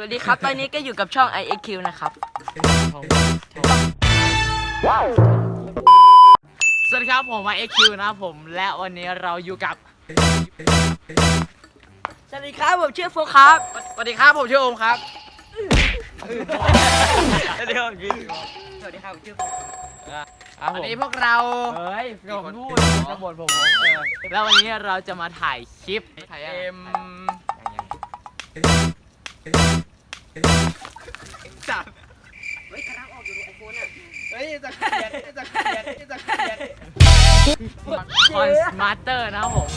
วัสดีครับ ตอนนี้ก็อยู่กับช่อง IAQ นะครับ สวัสดีครับผมมา XQ นะครับผม และวันนี้เราอยู่กับสวัสดีครับผมชื่อโฟครับ สวัสดีครับผมชื่อโอมครับสวัสดีครับชื่อสวัสดีครับผมชื่อโฟครับวันนี้พวกเราเฮ้ยผมพูดจะบ่นผมเออแล้ววันนี้เราจะมาถ่ายคลิปเอ็ม จับเฮ้ยกำลังออกอยู่ไอโฟนอะเฮ้ยจะเขียนจะเขียนจะเขียนคอนสมาร์เตอร์นะผม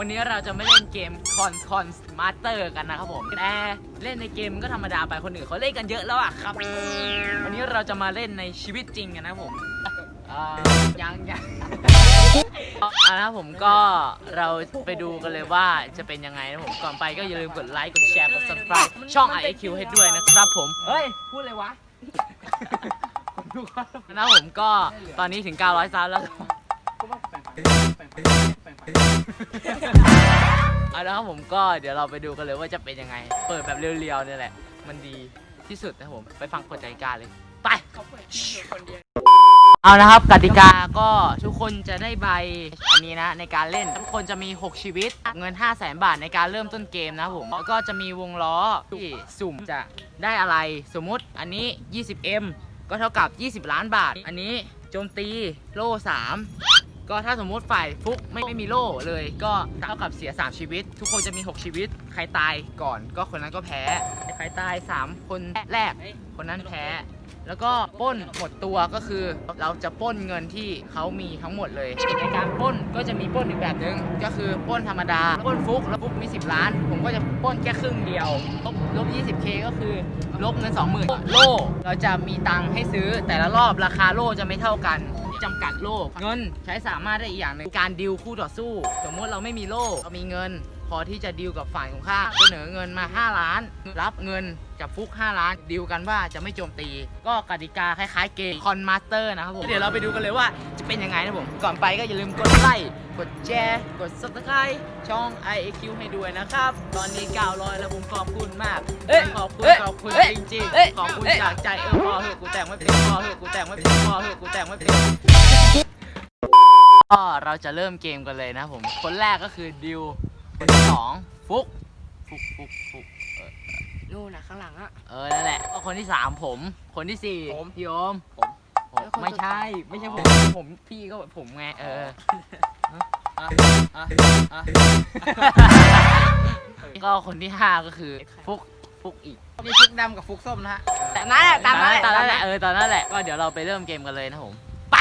วันนี้เราจะไม่เล่นเกมคอนคอนสมาสเตอร์กันนะครับผมแต่ เล่นในเกมก็ธรรมดาไปคนอื่นเขาเล่นกันเยอะแล้วอะครับ วันนี้เราจะมาเล่นในชีวิตจริงกันนะครับผมอ่ายังยังอ่านะครับผมก็เราไปดูกันเลยว่าจะเป็นยังไงนะผมก่อนไปก็อย่าลืมกดไลค์กดแชร์กด subscribe ช่อง IAQ ให้ด้วยนะครับผม เฮ้ย พูดเลยวะ นะครับผมก็ตอนนี้ถึง 900ซับแล้ว เอาละครับผมก็เดี๋ยวเราไปดูกันเลยว่าจะเป็นยังไง เปิดแบบเรียวๆเนี่ยแหละ มันดีที่สุดนะครับผมไปฟังกฎกติกาเลยไปเอานะครับกติกาก็ทุกคนจะได้ใบอันนี้นะในการเล่นทุกคนจะมี 6 ชีวิต เงิน 5 0 0แสนบาทในการเริ่มต้นเกมนะครับผมแล้วก็จะมีวงล้อที่สุ่มจะได้อะไรสมมุติอันนี้ 20M ก็เท่ากับ 20 ล้านบาท อันนี้โจมตีโล่ 3 ก็ถ้าสมมุติฝ่ายฟุกไม่ไม่มีโล่เลย ก็เท่ากับเสีย 3 ชีวิต ทุกคนจะมี 6 ชีวิต ใครตายก่อนก็คนนั้นก็แพ้ ใครตาย 3 คนแรก คนนั้นแพ้ แล้วก็ป้นหมดตัวก็คือ เราจะป้นเงินที่เขามีทั้งหมดเลยในการป้นก็จะมีป้นอีกแบบหนึ่งก็คือป้นธรรมดาป้นฟุกแล้วฟุกมี 10 ล้าน ผมก็จะป้นแค่ครึ่งเดียวลบลบ 20k ก็คือลบเงิน20,000โล่เราจะมีตังค์ให้ซื้อแต่ละรอบราคาโล่จะไม่เท่ากัน จำกัดโล่เงินใช้สามารถได้อีกอย่างหนึ่งการดิวคู่ต่อสู้ สมมติเราไม่มีโล่เรามีเงิน พอที่จะดิวกับฝ่ายของข้ามเสนอเงินมา 5 ล้าน รับเงินจากฟุก 5 ล้านดิวกันว่าจะไม่โจมตี ก็กติกาคล้ายๆเกมคอนมาสเตอร์นะครับผมเดี๋ยวเราไปดูกันเลยว่าจะเป็นยังไงนะผมก่อนไปก็อย่าลืมกดไลค์ กดแชร์ กด subscribe ช่อง IAQ ให้ด้วยนะครับ ตอนนี้ 900 แล้วผมขอบคุณมาก เอ้ยขอบคุณ เอ้ยขอบคุณเอ้ยจริงเอ้ยๆ ขอบคุณเอ้ย จากใจเออพอเหอะกูแต่งไม่เป็นพอเหอะกูแต่งไม่เป็นพอเหอะกูแต่งไม่เป็นก็เราจะเริ่มเกมกันเลยนะผม คนแรกก็คือดิว คนที่สองฟุก ฟุกฟุกฟุกเออนู่นนะข้างหลังอะ เออนั่นแหละก็คนที่สามผม คนที่สี่ผม พี่โอมผมผมแล้วคนไม่สุดใช่ ไม่ใช่ผม ผมพี่ก็แบบผมไง เอออะอะอะ ก็คนที่ห้าก็คือฟุกฟุกอีกมีฟุกดำกับฟุกส้มนะฮะแต่นั้นแหละตามนั้นแหละตอนตานั้มนแหนั้ละนเออตอนนั้นแหละก็เดี๋ยวเราไปเริ่มเกมกันเลยนะผม ไป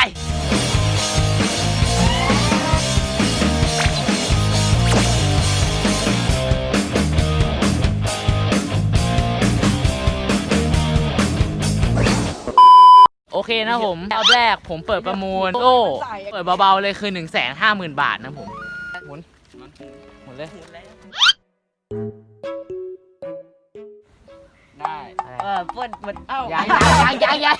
โอเคนะผมรอบแรกผมเปิดประมูลโล่เปิดเบาๆเลยคือ 1 5 0 0 0 0 บาทนะผม หมุน หมุนเลย ได้เออปวดปวดเอ้ายังยังยังยัง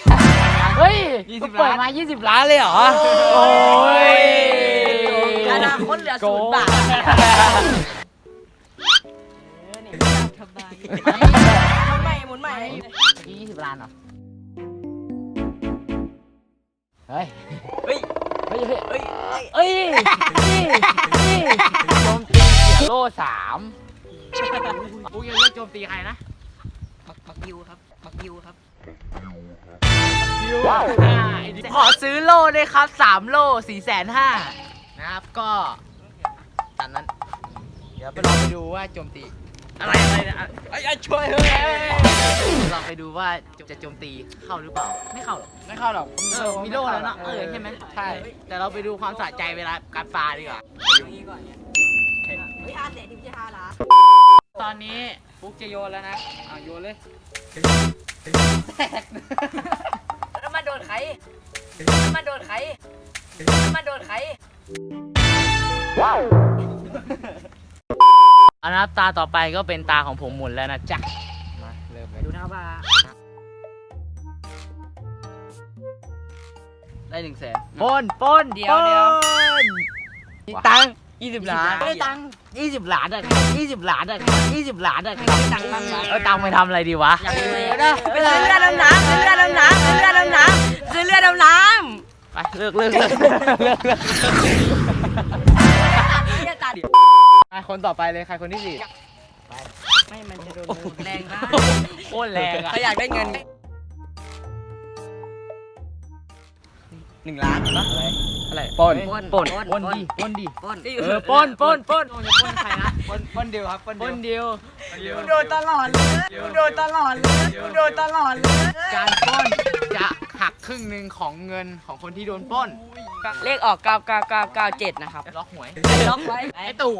เฮ้ยยี่สิกูบเปิดล้านมา 20 ล้านเลยเหรอ โอ้ยอนาคตเหลือศูนย์บาทเออนี่สบายหมุนใหม่หมุนใหม่ยี่สิบล้านเหรอ เฮ้ย เฮ้ย เฮ้ย เฮ้ย เฮ้ยเฮ้ยเอ้ยนี่นี่โจมตีเสียโล่สามกูยังเลือกโจมตีใครนะบักบักยิวครับบักยิวครับขอซื้อโล่ด้วยครับสามโล่สี่แสนห้านะครับก็ตามนั้น เดี๋ยวไปลองไปดูว่าโจมตี อะไรอะไรเนี่ยอะไอ้ยช่วยเฮ้ยลองไปดูว่าจะโจมตีเข้าหรือเปล่า ไม่เข้าหรอกไม่เข้าหรอกเออมีโล่แล้วเนาะเออใช่ไหมใช่แต่เราไปดูความสะใจเวลาการปลาดีกว่า อย่างนี้ก่อนเนี่ยเฮ้ยห้าแสนที่ไม่ใช่ห้าล้านตอนนี้ฟุกจะโยนแล้วนะอ่าโยนเลยแล้วมาโดนใครแล้วมาโดนใครแล้วมาโดนใคร อันนับตาต่อไปก็เป็นตาของผมหมุนแล้วนะจ๊ะมาเริ่มเลยดูนะคบว่าได้หนึ่งแสน ปนปนเดียวเดียว ปนตังยี่สิบล้าน ได้ตังยี่สิบล้านอะยี่สิบล้านอะยี่สิบล้านอะตังค์ตังค์เออตังค์ไปทำอะไรดีวะ อยากดูเลยนะไปซื้อเรือดำน้ำซื้อเรือดำน้ำซื้อเรือดำน้ำซื้อเรือดำน้ำ ไปเลิกเลิกเลิกเลิกเลิก อะคนต่อไปเลยใครคนที่สี่ไม่มันจะโดนแรงมากโคตรแรงอะเขาอยากได้เงินหนึ่งล้านเห็นปะอะไรอะไรปล้นปล้นปล้นปล้นปล้นดิปล้นดิปล้นเออปล้นปล้นปล้นโอ้ยจะปล้นใครนะปล้นปล้นเดียวครับปล้นปล้นเดียวเดียวโดนตลอดเลยโดนตลอดเลยโดนตลอดเลยการปล้นจะหักครึ่งหนึ่งของเงินของคนที่โดนปล้นเลขออก 99997 นะครับ ล็อกหวยล็อกไว้ไอ้ตู่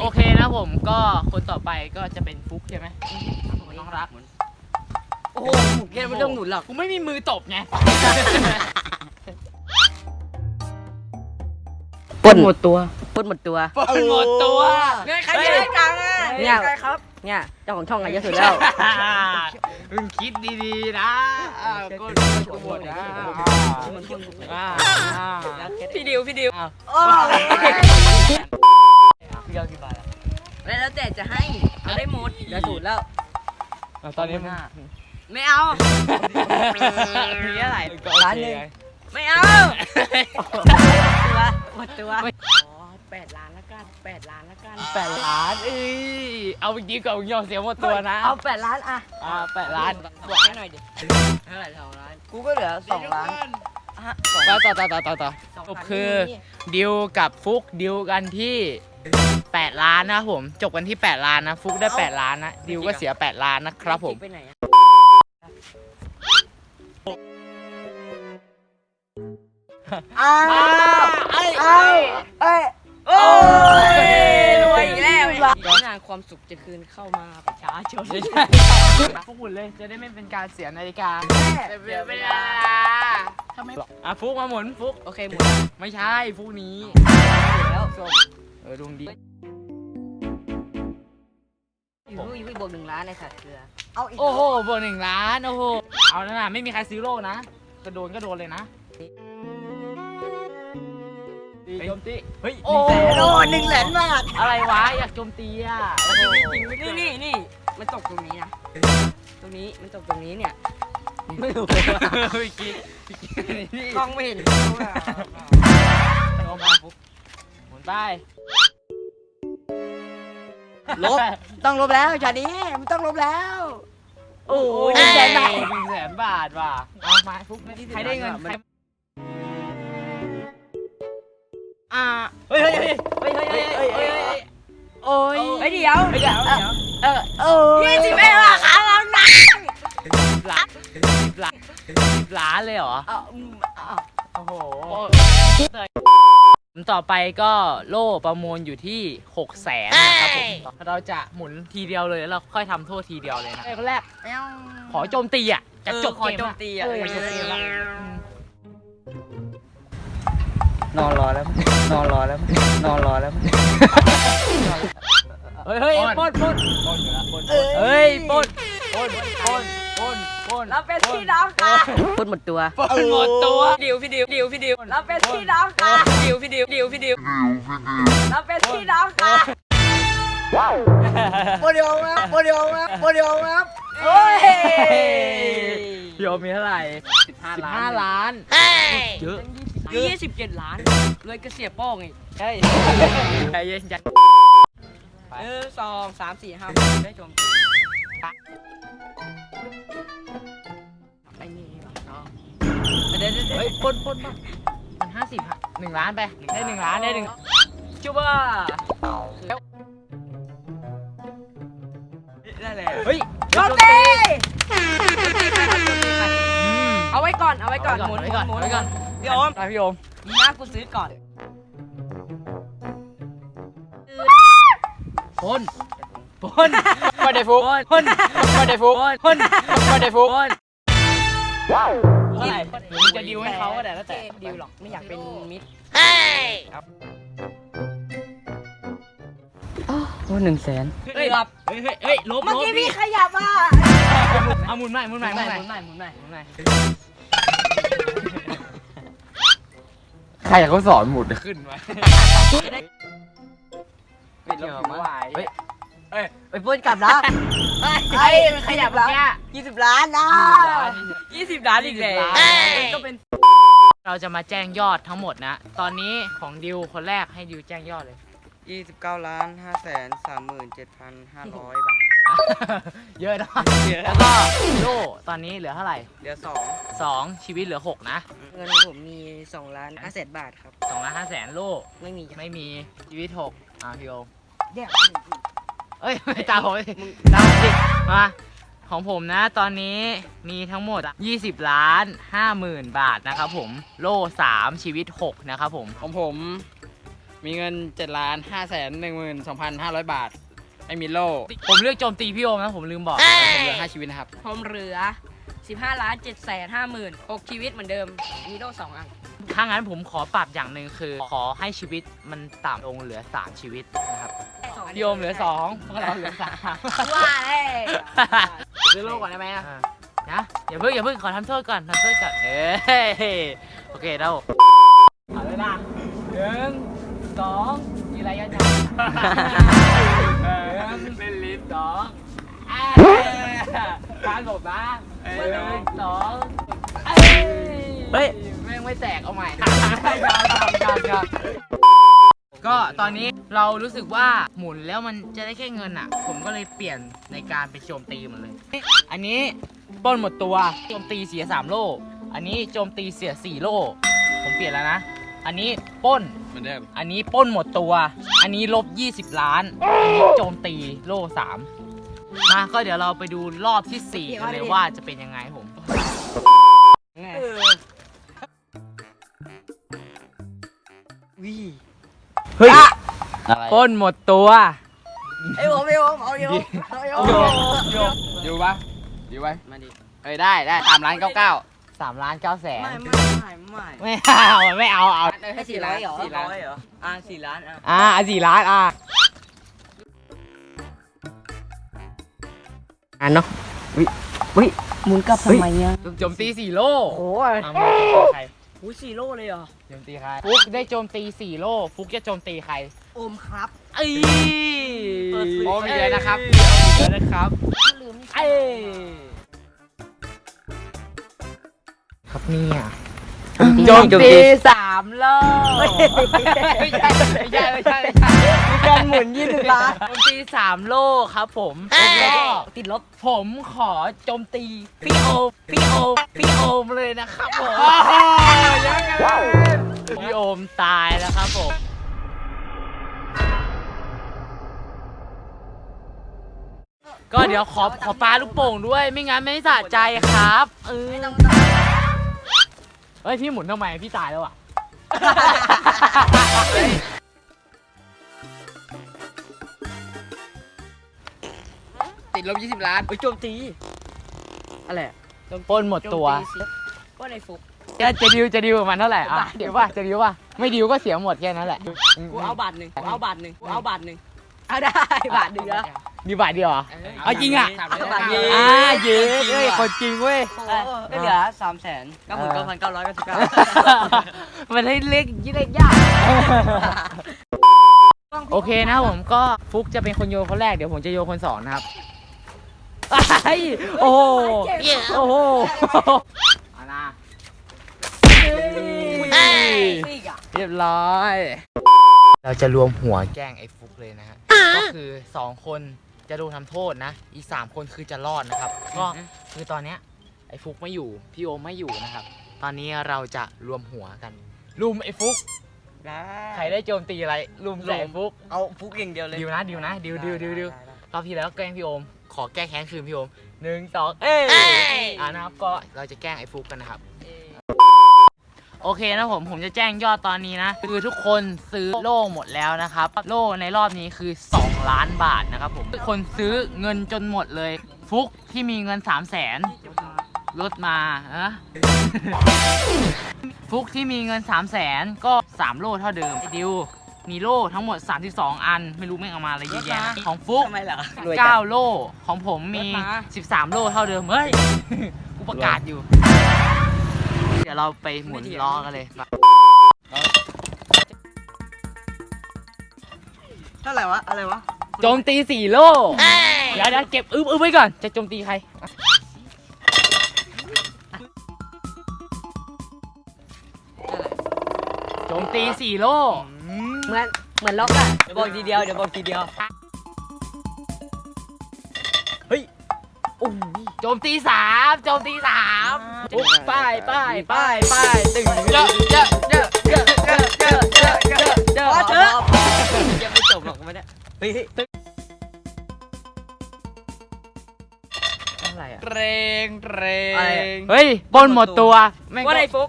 โอเคนะผมก็คนต่อไปก็จะเป็นฟุกใช่ไหมน้องรักโอ้โหหมุนเกมไม่ต้องหมุนหรอกกูไม่มีมือตบไงปล้นหมดตัวปล้นหมดตัวปล้นหมดตัวเงินใครจะได้ตังค์อะเนี่ยใครครับเนี่ยเจ้าของช่องไงเยอะสุดแล้วมึงคิดดีๆนะอ่าก็กูหมดนะอ่าอ่าพี่ดิวพี่ดิวอ้าวโอ้ พี่เอากี่บาทอะแล้วแต่จะให้เอาได้หมดเดี๋ยวสูตรแล้ว อะตอนนี้มึงไม่เอา มีอะไรร้านหนึ่งไม่เอา ตัวหมดตัวอ๋อแปดล้านละกันแปดล้านละกันแปดล้านเอ้ยเอาจริงกับมึงยอมเสียหมดตัวนะเอาแปดล้านอะ อ่าแปดล้านบอกให้หน่อยดิเท่าไหร่สองล้านกูก็เหลือสองล้านอะสองต่อต่อต่อต่อต่อต่อสองจบล้านคือนี่ดิวกับฟุกดิวกันที่ 8 ล้านนะครับผมจบกันที่ 8 ล้านนะฟุกได้ 8 ล้านนะดิวก็เสีย 8 ล้านนะครับผม ไปไหนอะอ้าวไอ้ไอ้เอ้ยโอ้ยรวยอีกแล้วงานความสุขจะคืนเข้ามาประชาชนพวกคุณเลยจะได้ไม่เป็นการเสียนาฬิกาเดี๋ยวเวเวลาลาทำไมอะฟุกมาหมุนฟุกโอเคหมดแล้วไม่ใช่ฟุกนี้แล้วส้ม เออดวงดี อยู่นู่นอยู่บวกหนึ่งล้านในสัตว์เกลือ เอาอีกโอ้โหบวกหนึ่งล้านโอ้โหเอาแล้วนะไม่มีใครซื้อโลกนะกระโดนก็โดนเลยนะตีโจมตีเฮ้ยโอ้หนึ่งแสนบาทอะไรวะอยากโจมตีอะโอ้โหนี่นี่นี่มันตกตรงนี้นะตรงนี้มันตกตรงนี้เนี่ยไม่รู้เฮ้ยกิ๊กนี่กล้องไม่เห็นลงมาปุ๊บหมุนไป ลบ ต้องลบแล้วชานี้มันต้องลบแล้ว โอ้ยหนึ่งแสนบาทหนึ่งแสนบาทว่ะเอามาฟุกไม่ได้ใครได้เงินใครอ่าเฮ้ยเฮ้ยเฮ้ยเฮ้ยเฮ้ยเฮ้ยเฮ้ยโอ้ยไม่เดี๋ยวไม่เดี๋ยวเออเอ้ยี่สิบเอ็ดหลักล้านแล้วนะหลักหลักหลักเลยเหรอโอ้โห ต่อไปก็โล่ประมูลอยู่ที่6 0แสนนะครับผมเราจะหมุนทีเดียวเลยแล้วเราค่อยทำโทษทีเดียวเลยนะคนแรก ขอโจมตีอะจะจบขอเกมโจมตีอะเอออยากจบเกมละนอนรอแล้ว นอนรอแล้ว นอนรอแล้ว เฮ้ยเฮ้ยปล้นปล้นปล้นอยู่ละปล้นเฮ้ยปล้นปล้นปล้นปล้นปล้น เราเป็นพี่น้องกันพูดหมดตัวปล้นหมดตัว ดิวพี่ดิวดิวพี่ดิวเราเป็นพี่น้องกันดิวพี่ดิวดิวพี่ดิวเราเป็นพี่น้องกันโมเดลครับโมเดลครับโมเดลครับโอ้ยโยมมีเท่าไหร่สิบห้าสิบล้าห้านล้านเยอะยี่สิบเจ็ดล้านเลยกระเสียโป้งอีกใช่ใจเย็นจัดหนึ่งสองสามสี่ห้าได้ชม ดี๋ยวเดี๋ยวเดี๋ยวเฮ้ยปล้นปล้นปล้นมันห้าสิบหนึ่งล้านไป ได้หนึ่งล้านได้หนึ่งจูบ้าได้เลยเฮ้ยโจมตีอืมเอาไว้ก่อน เอาไว้ก่อนหมุนไว้ก่อนหมุนไว้ก่อนพี่โอมไปพี่โอมนี่นะกูซื้อก่อนปล้นปล้นไม่ได้ฟุกปล้นไม่ได้ฟุกปล้นไม่ได้ฟุกปล้น เท่าไหร่หรือมึงจะดิวให้เขาก็ได้แล้วแต่ดิวหรอกไม่อยากเป็นมิตรโอ้หนึ่งแสนเฮ้ยเฮ้ยเฮ้ยเฮ้ยลบเมื่อลบกี้พี่ขยับอะเอาหมุนใหม่หมุนใหม่หมุนใหม่หมุนใหม่หมุนใหม่หมุนใหม่ใครเขาสอนหมุดขึ้นมาไม่ลงไม่ไหวเฮ้ย ไปพูดกลับนะไอ้มันขยับแบบเนี้ยยี่สิบล้านนะ20ยี่สิบล้านอีกแล้วก็เป็น เราจะมาแจ้งยอดทั้งหมดนะ ตอนนี้ของดิวคนแรกให้ดิวแจ้งยอดเลย ยี่สิบเก้าล้านห้าแสนสามหมื่นเจ็ดพันห้าร้อยบาท เยอะนะเยอะ แล้วก็โลตอนนี้เหลือเท่าไหร่เหลือสองสองชีวิตเหลือหกนะเงินของผมมีสองล้านห้าแสนบาทครับ สองล้านห้าแสนโลไม่มีไม่มีชีวิตหกอ่าพี่โอ เดี๋ยว เอ้ยไม่ตามผมตามผมดิมาของผมนะตอนนี้มีทั้งหมด 20 ล้าน5หมื่นบาทนะครับผมโล่3ชีวิต 6 นะครับผม ของผมมีเงินเจ็ดล้านห้าแสนหนึ่งหมื่นสองพันห้าร้อยบาท ไม่มีโล่ผมเลือกโจมตีพี่โอมนะ ผมลืมบอก ผมเหลือห้าชีวิตนะครับ ผมเหลือสิบห้าล้านเจ็ดแสนห้าหมื่นหกชีวิตเหมือนเดิม มีโล่สองอัน ถ้างั้นผมขอปรับอย่างหนึ่งคือ ขอให้ชีวิตมันต่ำลงเหลือ 3 ชีวิตนะครับพี่ โอมเหลือ2พวกเราเหลือ3ว่าเลยซื้อโล่ก่อนได้ไหมอะอะนะอย่าเพิ่งอย่าเพิ่งขอทำโทษก่อนทำโทษก่อนเอ้ยโอเคเราเอาเลยนะหนึ่งสองมีอะไรกันยังเออเป็นลิ้นสองการหลบนะหนึ่งสองเฮ้ยแม่งไม่แตกเอาใหม่ ก็ตอนนี้เรารู้สึกว่าหมุนแล้วมันจะได้แค่เงินอะ ผมก็เลยเปลี่ยนในการไปโจมตีมันเลย อันนี้ปล้นหมดตัวโจมตีเสียสามโล่อันนี้โจมตีเสียสี่โล่ผมเปลี่ยนแล้วนะ อันนี้ปล้น เหมือนเดิมอันนี้ปล้นหมดตัว อันนี้ลบ 20 ล้าน อันนี้โจมตีโล่สามมาก็เดี๋ยวเราไปดูรอบที่สี่กันเลยว่าจะเป็นยังไงผม อะไรปล้นหมดตัว ไอ้ผมไอ้ผมเอาอยู่เอาอยู่โยโยอยู่ปะอยู่ไว้มาดิเอ้ยได้ได้สามล้านเก้าเก้าสามล้านเก้าแสนไม่ไม่ไม่ไม่ไม่เอาไม่เอาเอาให้สี่ร้อยเหรอสี่ล้านเหรออ่าสี่ล้านอะอ่าอะสี่ล้านอะอันเนาะหมุนกลับทำไมเนี่ยโจมตีสี่โล่โอ้อะมึงโจมตีใครโหสี่โล่เลยเหรอโจ มตีใครฟุกได้โจมตีสี่โล่ฟุกจะโจมตีใครโอมครับเอ้ยเปิดซื้อโอ้มีเลยนะครับมีเลยนะครับลืมนี่เอ้ยครับเนี่ยโจมตีสามโล่ไม่ใช่ไม่ใช่ไม่ใช่ไม่ใช่มีการหมุนยี่สิบล้านโจมตีสามโล่ครับผมแล้วก็ติดลบผมขอโจมตีพี่โอมพี่โอมพี่โอมเลยนะครับผม ยังไง พี่โอมตายแล้วครับผม ก็เดี๋ยวขอขอปลาลูกโป่งด้วย ไม่งั้นไม่สะใจครับเออเฮ้ยพี่หมุนทำไมพี่ตายแล้วอะ ติดลบยี่สิบล้าน ไปโจมตี อะไรอะปล้นหมดตัวโจมสิก็ในฟุก จะจะดิวจะดิวกับมันเท่าไหร่อะบาทเดี๋ยวว่าจะดิวว่าไม่ดิวก็เสียหมดแค่นั้นแหละกูเอาบาทหนึ่งกูเอาบาทหนึ่งกูเอาบาทหนึ่งเอาได้บาทหนึ่งเหรอมีบาทเดียวเหรอเอาจริงอะสามล้านบาทเดียวอ่าเย้เอ้ยคนจริงเว้ยโอ้ก็เหลือสามแสนเก้าหมื่นเก้าพันเก้าร้อยเก้าสิบเก้ามันให้เล็กยิ่งเล็กยากโอเคนะครับผมก็ฟุกจะเป็นคนโยนคนแรกเดี๋ยวผมจะโยนคนสองนะครับไอ้โอ้โหโอ้โหเอานะซีกอะเรียบร้อย เราจะรวมหัวแกล้งไอ้ฟุกเลยนะฮะ ก็คือสองคนจะโดนทำโทษนะ อีกสามคนคือจะรอดนะครับ ก็คือตอนเนี้ยไอ้ฟุกไม่อยู่ พี่โอมไม่อยู่นะครับ ตอนนี้เราจะรวมหัวกันลุมไอ้ฟุก ใครได้โจมตีอะไรลุมใส่ฟุก เอาฟุกอย่างเดียวเลยดิวนะดิวนะดิวดิวดิวดิวได้ได้รอบที่แล้วแกล้งพี่โอม ขอแก้แค้นคืนพี่โอมหนึ่งสองเอ้ยอ่านะครับก็เราจะแกล้งไอ้ฟุกกันนะครับ โอเคนะผมผมจะแจ้งยอดตอนนี้นะ คือทุกคนซื้อโล่หมดแล้วนะครับ โล่ในรอบนี้คือ 2 ล้านบาทนะครับผมทุกคนซื้อเงินจนหมดเลย ฟุกที่มีเงิน 3 0 0แสนลดมาเอะฟุกที่มีเงิน 3 0 0แสนก็ 3 โล่เท่าเดิมไอ้ดิวมีโล่ทั้งหมด 32 อัน ไม่รู้ไม่งเอามาอะไรเยอะแยะนะของฟุกทำไมล่ะ9โล่ของผมมีลดมา13 โล่เท่าเดิมเฮ้ยกูประกาศอยู่ เดี๋ยวเราไปหมุนล้อกันเลยไปเท่าไหร่วะ อะไรวะโจมตีสี่โลเดี๋ยวเดี๋ยวเก็บอึ้บอึ้บไว้ก่อน จะโจมตีใคร โจมตีสี่โล เหมือนเหมือนล็อกอะเดี๋ยวบอกทีเดียว เดี๋ยวบอกทีเดียว เฮ้ย โอ้ย จมตีสามโจมตีสามปุ๊บป้ายป้ายป้ายป้ายตึงเยอะเยอะเยอะเยอะเยอะเยอะเยอะเยอะเยอะพอเถอะยังไม่จบหรอกไม่ได้เฮ้ยอะไรอะเกรงเกรงเฮ้ยปล้นหมดตัวแม่งก็ว่าไงฟุก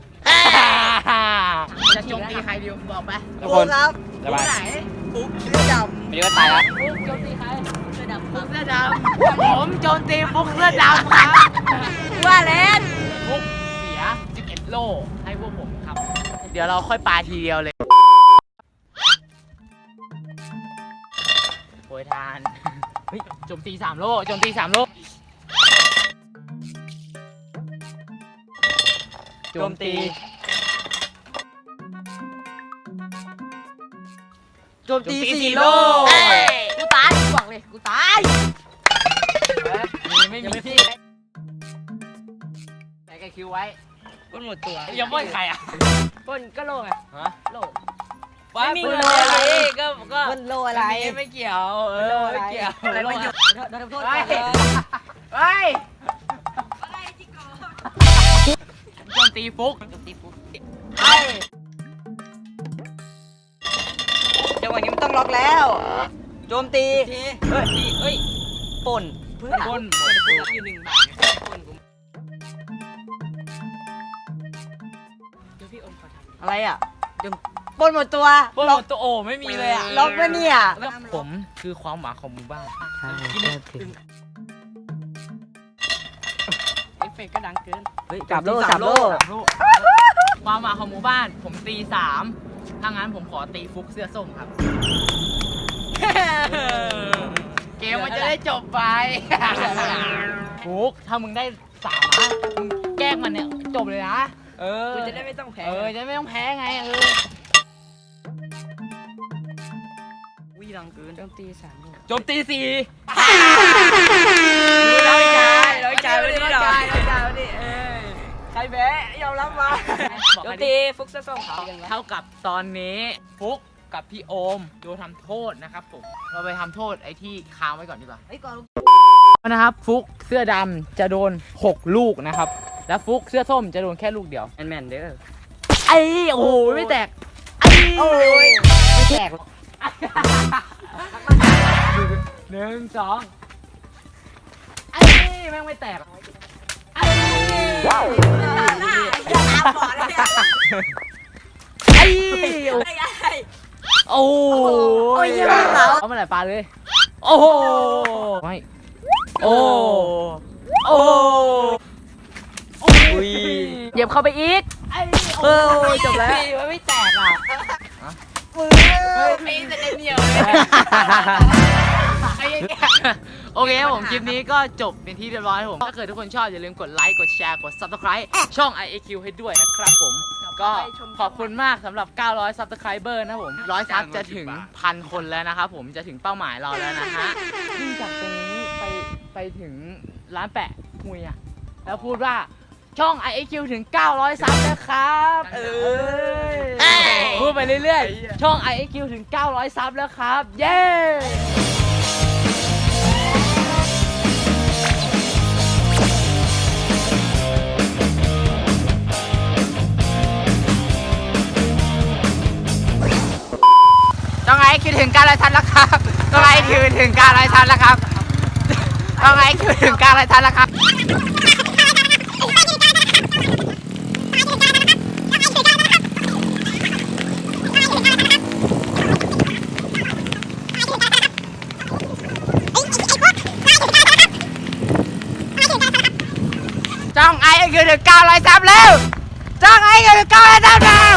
จะโจมตีใครดีบอกไปทุกคนครับสบายฟุกเสื้อดไม่ได้ว่าตายแล้วฟุกโจมตีใครำเสื้อดำครับเสื้อดำผมโจมตีฟุกเสื้อดำครับว่าเล่นฟุกเสีย11โลให้พวกผมครับ เดี๋ยวเราค่อยปาทีเดียวเลยโปรยทานเฮ้ยโจมตี3โลโจมตี3โลโจมตีโจมตี มตีสี่สี่โลโลกูตายกูบอกเลยกูตายมีไม่มีพี่ใส่ไก่คิวไว้ก้นหมดตัวยังไม่ใครอะก้นก็โลไงฮะโลไม่มีมีเงิเงินนอะไรก็ก็ก้นโลอะไรไม่เกี่ยวเอโลออะไรไม่เกี่ยวอะไรโลไม่อะหยุดโดนทำโทษเฮ้ยก่อนเฮ้ยโจมตีฟุกโจมตีฟุกเฮ้ ล็อกแล้ว โจมตีเฮ้ยเฮ้ยป่นเพื่อนปล้นหมดเพื่อยู่หนึ่งบาทป่นกูเดี๋ยวพี่อมขอทำอะไรอะปล้นหมดตัวปล้นหล็มอกดตัวโอ้ไม่มีเลยอะล็อกปะเนี่ย ผมคือความหวังของหมู่บ้านเอฟเฟกต์ก็ดังเกินเฮ้ยจับโลจับโลความหวังของหมู่บ้าน ผมตีสาม ถ้างั้นผมขอตีฟุกเสื้อส้มครับ เกมมันจะได้จบไปฟุกถ้ามึงได้สามนะมึงแกล้งมันเนี่ยจบเลยนะ เออ กูจะได้ไม่ต้องแพ้เออ จะไม่ต้องแพ้ไง เออวิดังเกินโจมตีสามโลโจมตีสี่ บอกโจให้มดิตีฟุกเสื้อส้มขาวยังไงเท่ากับตอนนี้ฟุกกับพี่โอมโดนทำโทษนะครับผมเราไปทำโทษไอ้ที่ค้างไว้ก่อนดีกว่า ไอ้ก่อนนะครับฟุกเสื้อดำจะโดน 6 ลูกนะครับ แล้วฟุกเสื้อส้มจะโดนแค่ลูกเดียว แอนแมนเด้อไอ้โอ้โหไม่แตกไอ้โอ้ยไม่แตกหรอกหนึ่งสองไอ้แม่งไม่แตกไอ้ ว้าวอย่าตามบอดเลยเนี่ยไอ้ไอ้ไอ้โอ้โอ้ยยี่ยมเขาเอามาไหนปลาเลย โอ้โหไม่โอ้โอ้อุ้ยเหยียบเข้าไปอีก เออจบแล้ว ไม่แตกอะ มือไม่แต่เหนียวเลยโอเคครับผมคลิปนี้ก็จบเป็นที่เรียบร้อยครับผม ถ้าเกิดทุกคนชอบอย่าลืมกดไลค์ กดแชร์ กด subscribe ช่อง IAQ ให้ด้วยนะครับผม ก็ขอบคุณมากสำหรับ 900 subscriber นะครับผม 100ซับจะถึงพันคนแล้วนะครับผม จะถึงเป้าหมายเราแล้วนะฮะวิ่จากตรงนี้ไปไปถึงร้านแปะหุยอะแล้วพูดว่า ช่อง IAQ ถึง 900 ซับแล้วครับ เออพูดไปเรื่อยๆ ช่อง IAQ ถึง 900 ซับแล้วครับ เย้ต้องไงคิดถึงการไรทันแล้วครับต้องไงคิดถึงการไรทันแล้วครับต้องไงคิดถึงการไรทันแล้วครับ จ้องไอ้คือถึง900ซับแล้วจ้องไอ้คือถึง900ซับแล้ว